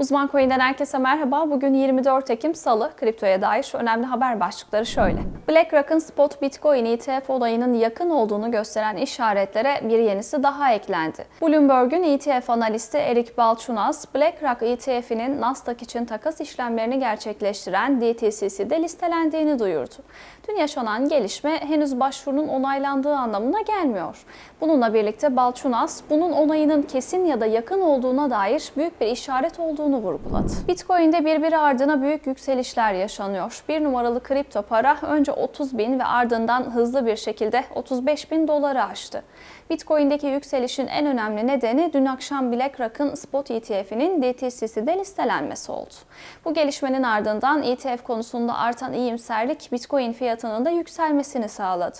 Uzman Coin'den herkese merhaba. Bugün 24 Ekim Salı. Kriptoya dair önemli haber başlıkları şöyle. BlackRock'ın spot Bitcoin ETF olayının yakın olduğunu gösteren işaretlere bir yenisi daha eklendi. Bloomberg'un ETF analisti Eric Balchunas, BlackRock ETF'inin Nasdaq için takas işlemlerini gerçekleştiren DTCC'de listelendiğini duyurdu. Dün yaşanan gelişme henüz başvurunun onaylandığı anlamına gelmiyor. Bununla birlikte Balchunas, bunun onayının kesin ya da yakın olduğuna dair büyük bir işaret olduğunu vurguladı. Bitcoin'de birbiri ardına büyük yükselişler yaşanıyor. Bir numaralı kripto para önce 30 bin ve ardından hızlı bir şekilde 35 bin doları aştı. Bitcoin'deki yükselişin en önemli nedeni dün akşam BlackRock'ın spot ETF'inin DTCC'de listelenmesi oldu. Bu gelişmenin ardından ETF konusunda artan iyimserlik Bitcoin fiyatının da yükselmesini sağladı.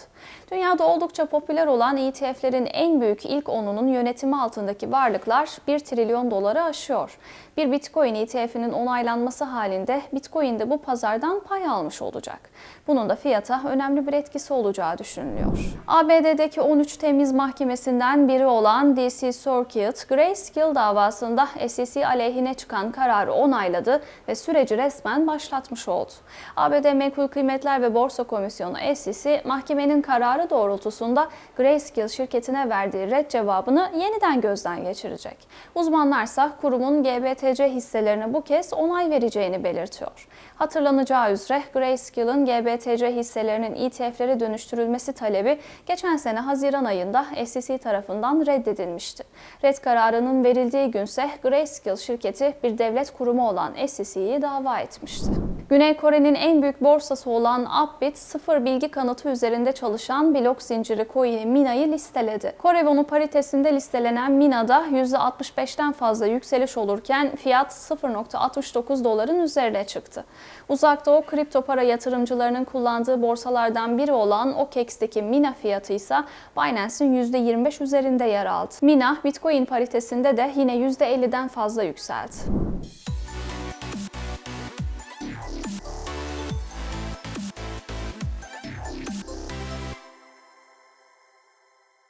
Dünyada oldukça popüler olan ETF'lerin en büyük ilk onunun yönetimi altındaki varlıklar 1 trilyon doları aşıyor. Bir Bitcoin ETF'inin onaylanması halinde Bitcoin de bu pazardan pay almış olacak. Bunun da fiyata önemli bir etkisi olacağı düşünülüyor. ABD'deki 13 Temiz Mahkemesi'nden biri olan DC Circuit, Grayscale davasında SEC aleyhine çıkan kararı onayladı ve süreci resmen başlatmış oldu. ABD Menkul Kıymetler ve Borsa Komisyonu SEC, mahkemenin kararı doğrultusunda Grayscale şirketine verdiği red cevabını yeniden gözden geçirecek. Uzmanlarsa kurumun GBTC hisselerine bu kez onay vereceğini belirtiyor. Hatırlanacağı üzere Grayscale'ın GBTC hisselerinin ETF'lere dönüştürülmesi talebi geçen sene Haziran ayında SEC tarafından reddedilmişti. Red kararının verildiği günse Grayscale şirketi bir devlet kurumu olan SEC'yi dava etmişti. Güney Kore'nin en büyük borsası olan Upbit, sıfır bilgi kanıtı üzerinde çalışan blok zinciri coin'i Mina'yı listeledi. Kore Wonu paritesinde listelenen Mina'da %65'ten fazla yükseliş olurken fiyat 0.69 doların üzerine çıktı. Uzak Doğu kripto para yatırımcılarının kullandığı borsalardan biri olan OKEX'teki Mina fiyatı ise Binance'in %25 üzerinde yer aldı. Mina, Bitcoin paritesinde de yine %50'den fazla yükseldi.